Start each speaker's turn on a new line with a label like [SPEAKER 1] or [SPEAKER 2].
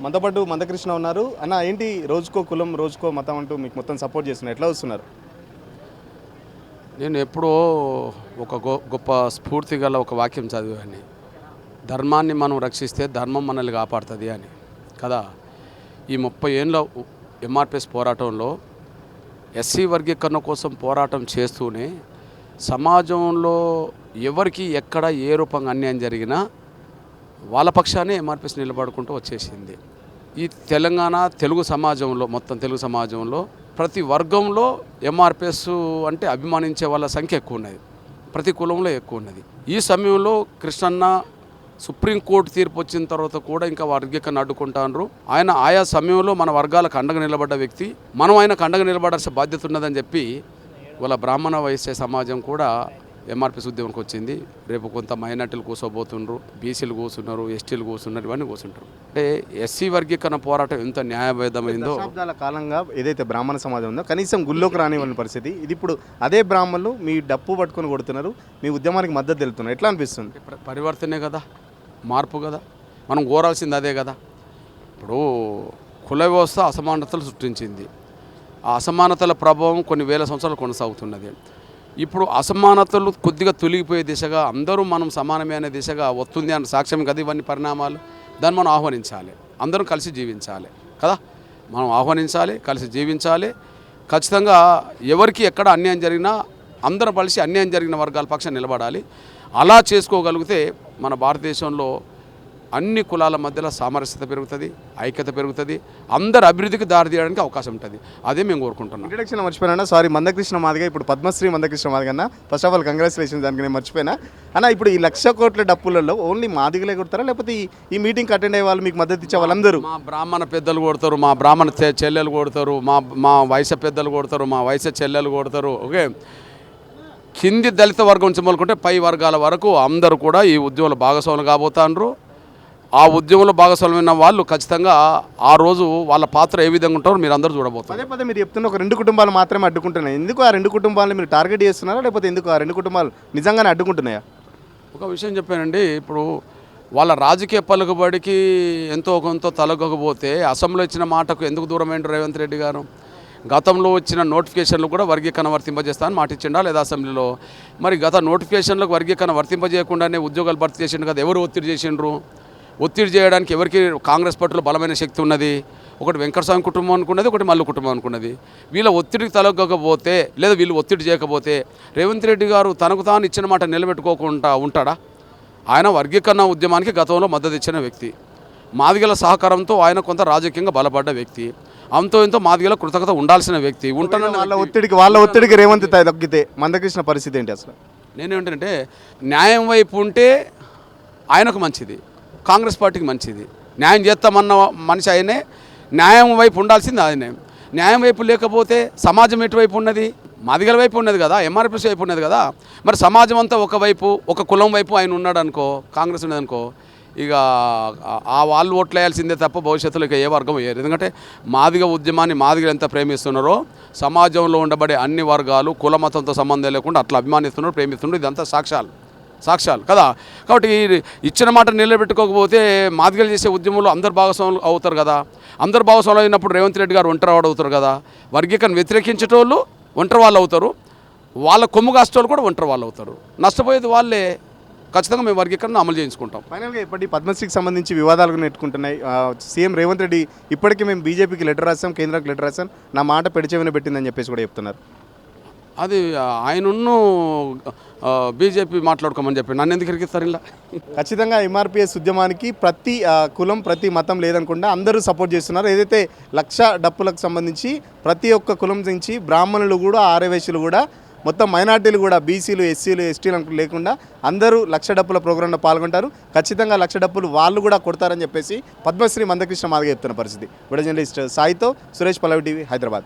[SPEAKER 1] మందపడ్డు మందకృష్ణ ఉన్నారు. అన్న ఏంటి రోజుకో కులం రోజుకో మతం అంటూ మీకు మొత్తం సపోర్ట్ చేస్తున్నారు? ఎట్లా వస్తున్నారు
[SPEAKER 2] నేను ఎప్పుడో ఒక గొ- గొప్ప స్ఫూర్తి గల ఒక వాక్యం చదివాన్ని. ధర్మాన్ని మనం రక్షిస్తే ధర్మం మనల్ని కాపాడుతుంది అని. కదా? ఈ ముప్పై ఏళ్ళ ఎంఆర్పిఎస్ పోరాటంలో ఎస్సీ వర్గీకరణ కోసం పోరాటం చేస్తూనే సమాజంలో ఎవరికి ఎక్కడ ఏ రూపంగా అన్యాయం జరిగినా వాళ్ళ పక్షానే ఎంఆర్పిఎస్ నిలబడుకుంటూ వచ్చేసింది. ఈ తెలంగాణ తెలుగు సమాజంలో మొత్తం తెలుగు సమాజంలో ప్రతి వర్గంలో ఎంఆర్పిఎస్ అంటే అభిమానించే వాళ్ళ సంఖ్య ఎక్కువ ఉన్నది ప్రతి కులంలో ఎక్కువ ఉన్నది ఈ సమయంలో కృష్ణన్న సుప్రీంకోర్టు తీర్పు వచ్చిన తర్వాత కూడా ఇంకా వర్గీకరణ అడ్డుకుంటారు ఆయన ఆయా సమయంలో మన వర్గాలకు అండగా నిలబడ్డ వ్యక్తి. మనం ఆయనకు అండగా నిలబడాల్సిన బాధ్యత ఉన్నదని చెప్పి వాళ్ళ బ్రాహ్మణ వైశ్య సమాజం కూడా ఎంఆర్పీస్ ఉద్యమంకి వచ్చింది. రేపు కొంత మైనార్టీలు కూర్చోబోతుండ్రు బీసీలు కూర్చున్నారు ఎస్టీలు కూర్చున్నారు ఇవన్నీ కూర్చుంటారు అంటే ఎస్సీ వర్గీకరణ పోరాటం ఎంత న్యాయబద్ధమైందో
[SPEAKER 1] దశాబ్దాల కాలంగా ఏదైతే బ్రాహ్మణ సమాజం ఉందో కనీసం గుళ్ళోకి రానివ్వని పరిస్థితి. ఇది ఇప్పుడు అదే బ్రాహ్మణులు మీ డప్పు పట్టుకొని కొడుతున్నారు మీ ఉద్యమానికి మద్దతు తెలుపుతున్నారు. ఎట్లా అనిపిస్తుంది?
[SPEAKER 2] ప్ర- పరివర్తనే కదా మార్పు కదా మనం కోరాల్సింది అదే కదా. ఇప్పుడు కుల వ్యవస్థ అసమానతలు సృష్టించింది. ఆ అసమానతల ప్రభావం కొన్ని వేల సంవత్సరాలు కొనసాగుతున్నది. ఇప్పుడు అసమానతలు కొద్దిగా తొలగిపోయే దిశగా అందరూ మనం సమానమే అనే దిశగా వస్తుంది అన్న సాక్ష్యం కదా ఇవన్నీ పరిణామాలు. దాన్ని మనం ఆహ్వానించాలి. అందరం కలిసి జీవించాలి కదా? మనం ఆహ్వానించాలి కలిసి జీవించాలి. ఖచ్చితంగా ఎవరికి ఎక్కడ అన్యాయం జరిగినా అందరం కలిసి అన్యాయం జరిగిన వర్గాల పక్షం నిలబడాలి. అలా చేసుకోగలిగితే మన భారతదేశంలో అన్ని కులాల మధ్యలో సామరస్యత పెరుగుతుంది ఐక్యత పెరుగుతుంది అందరి అభివృద్ధికి దారి తీయడానికి అవకాశం ఉంటుంది. అదే మేము కోరుకుంటున్నాం.
[SPEAKER 1] ఇంట్రడక్షన్ మర్చిపోయినా సారీ మందకృష్ణ మాదిగా ఇప్పుడు పద్మశ్రీ మందకృష్ణ మాదిగా అన్న. ఫస్ట్ ఆఫ్ ఆల్ కంగ్రాచులేషన్ దానికి నేను మర్చిపోయినా. అన్న ఇప్పుడు ఈ లక్ష కోట్ల డప్పులలో ఓన్లీ మాదిగలే కొడతారా? లేకపోతే ఈ మీటింగ్కి అటెండ్ అయ్యే వాళ్ళు మీకు మద్దతు ఇచ్చే వాళ్ళందరూ?
[SPEAKER 2] మా బ్రాహ్మణ పెద్దలు కొడతారు మా బ్రాహ్మణ చెల్లెలు కొడతారు మా మా వయస పెద్దలు కొడతారు మా వయస చెల్లెలు కొడతారు ఓకే? కింది దళిత వర్గం నుంచి మొదలుకుంటే పై వర్గాల వరకు అందరూ కూడా ఈ ఉద్యమంలో భాగస్వాములు కాబోతాండ్రు. ఆ ఉద్యమంలో భాగస్వామ్యమైన వాళ్ళు ఖచ్చితంగా ఆ రోజు వాళ్ళ పాత్ర ఏ విధంగా ఉంటారో మీరు అందరూ చూడబోతారు
[SPEAKER 1] పదే పదే మీరు చెప్తున్న ఒక రెండు కుటుంబాలు మాత్రమే అడ్డుకుంటున్నాయి. ఎందుకు ఆ రెండు కుటుంబాలను మీరు టార్గెట్ చేస్తున్నారా? లేకపోతే ఎందుకు ఆ రెండు కుటుంబాలు నిజంగానే అడ్డుకుంటున్నాయా?
[SPEAKER 2] ఒక విషయం చెప్పానండి. ఇప్పుడు వాళ్ళ రాజకీయ పలుకుబడికి ఎంతో కొంత తలగకపోతే అసెంబ్లీలో ఇచ్చిన మాటకు ఎందుకు దూరమైండు రేవంత్ రెడ్డి గారు? గతంలో వచ్చిన నోటిఫికేషన్లు కూడా వర్గీకరణ వర్తింపజేస్తానని మాట ఇచ్చిండా లేదా అసెంబ్లీలో? మరి గత నోటిఫికేషన్లకు వర్గీకరణ వర్తింపజేయకుండానే ఉద్యోగాలు భర్తీ చేసిండు కదా ఎవరు ఒత్తిడి చేసిండ్రు? ఒత్తిడి చేయడానికి ఎవరికి కాంగ్రెస్ పార్టీలో బలమైన శక్తి ఉన్నది. ఒకటి వెంకటస్వామి కుటుంబం అనుకున్నది ఒకటి మల్లు కుటుంబం అనుకున్నది. వీళ్ళ ఒత్తిడికి తలగకపోతే లేదా వీళ్ళు ఒత్తిడి చేయకపోతే రేవంత్ రెడ్డి గారు తనకు తాను ఇచ్చిన మాట నిలబెట్టుకోకుండా ఉంటాడా? ఆయన వర్గీకరణ ఉద్యమానికి గతంలో మద్దతు ఇచ్చిన వ్యక్తి. మాదిగల సహకారంతో ఆయన కొంత రాజకీయంగా బలపడ్డ వ్యక్తి. అంతో ఎంతో మాదిగల కృతజ్ఞత ఉండాల్సిన వ్యక్తి ఉంటానన్న
[SPEAKER 1] వాళ్ళ ఒత్తిడికి వాళ్ళ ఒత్తిడికి రేవంత్ తగ్గితే మందకృష్ణ పరిస్థితి ఏంటి అసలు?
[SPEAKER 2] నేనేంటంటే న్యాయం వైపు ఉంటే ఆయనకు మంచిది. కాంగ్రెస్ పార్టీకి మంచిది. న్యాయం చేస్తామన్న మనిషి ఆయనే న్యాయం వైపు ఉండాల్సింది ఆయనే. న్యాయం వైపు లేకపోతే సమాజం ఎటువైపు ఉన్నది? మాదిగల వైపు ఉన్నది కదా ఎంఆర్పిఎస్ వైపు ఉన్నది కదా. మరి సమాజం అంతా ఒకవైపు ఒక కులం వైపు ఆయన ఉన్నాడు అనుకో కాంగ్రెస్ ఉన్నది అనుకో ఇక ఆ- ఆ వాళ్ళు ఓట్లు వేయాల్సిందే తప్ప భవిష్యత్తులో ఇక ఏ వర్గం వేయరు. ఎందుకంటే మాదిగ ఉద్యమాన్ని మాదిగలు ఎంత ప్రేమిస్తున్నారో సమాజంలో ఉండబడే అన్ని వర్గాలు కుల మతంతో సంబంధం లేకుండా అట్లా అభిమానిస్తున్నారు ప్రేమిస్తున్నారు ఇదంతా సాక్ష్యాలు. సాక్ష్యాలు కదా? కాబట్టి ఇచ్చిన మాట నిలబెట్టుకోకపోతే మాదిగలు చేసే ఉద్యమంలో అందరు భాగస్వాములు అవుతారు కదా? అందరు భాగస్వాములు అయినప్పుడు రేవంత్ రెడ్డి గారు ఒంటరివాడు అవుతారు కదా? వర్గీకరణ వ్యతిరేకించేటోళ్ళు ఒంటరి వాళ్ళు అవుతారు. వాళ్ళ కొమ్ము కాసేటోళ్ళు కూడా ఒంటరి వాళ్ళు అవుతారు. నష్టపోయేది వాళ్ళే. ఖచ్చితంగా మేము వర్గీకరణ అమలు చేయించుకుంటాం.
[SPEAKER 1] ఫైనల్గా ఇప్పటి పద్మశ్రీకి సంబంధించి వివాదాలు నెట్టుకుంటున్నాయి సీఎం రేవంత్ రెడ్డి ఇప్పటికీ మేము బీజేపీకి లెటర్ రాసాం కేంద్రానికి లెటర్ రాసాం నా మాట పెడిచేమైనా పెట్టిందని చెప్పేసి కూడా చెప్తున్నారు.
[SPEAKER 2] అది ఆయనను బీజేపీ మాట్లాడుకోమని చెప్పి నన్ను ఎందుకు ఇరికిస్తారు ఇలా?
[SPEAKER 1] ఖచ్చితంగా ఎంఆర్పిఎస్ ఉద్యమానికి ప్రతి కులం ప్రతి మతం లేదనుకుండా అందరూ సపోర్ట్ చేస్తున్నారు. ఏదైతే లక్ష డప్పులకు సంబంధించి ప్రతి ఒక్క కులం నుంచి బ్రాహ్మణులు కూడా ఆర్యవేశులు కూడా మొత్తం మైనార్టీలు కూడా బీసీలు ఎస్సీలు ఎస్టీలు లేకుండా అందరూ లక్ష డప్పుల ప్రోగ్రాంలో పాల్గొంటారు. ఖచ్చితంగా లక్ష డప్పులు వాళ్ళు కూడా కొడతారని చెప్పేసి పద్మశ్రీ మందకృష్ణ మాదిగా చెప్తున్న పరిస్థితి. విడ జర్నలిస్ట్ సాయితో సురేష్ పల్లవి టీవీ హైదరాబాద్.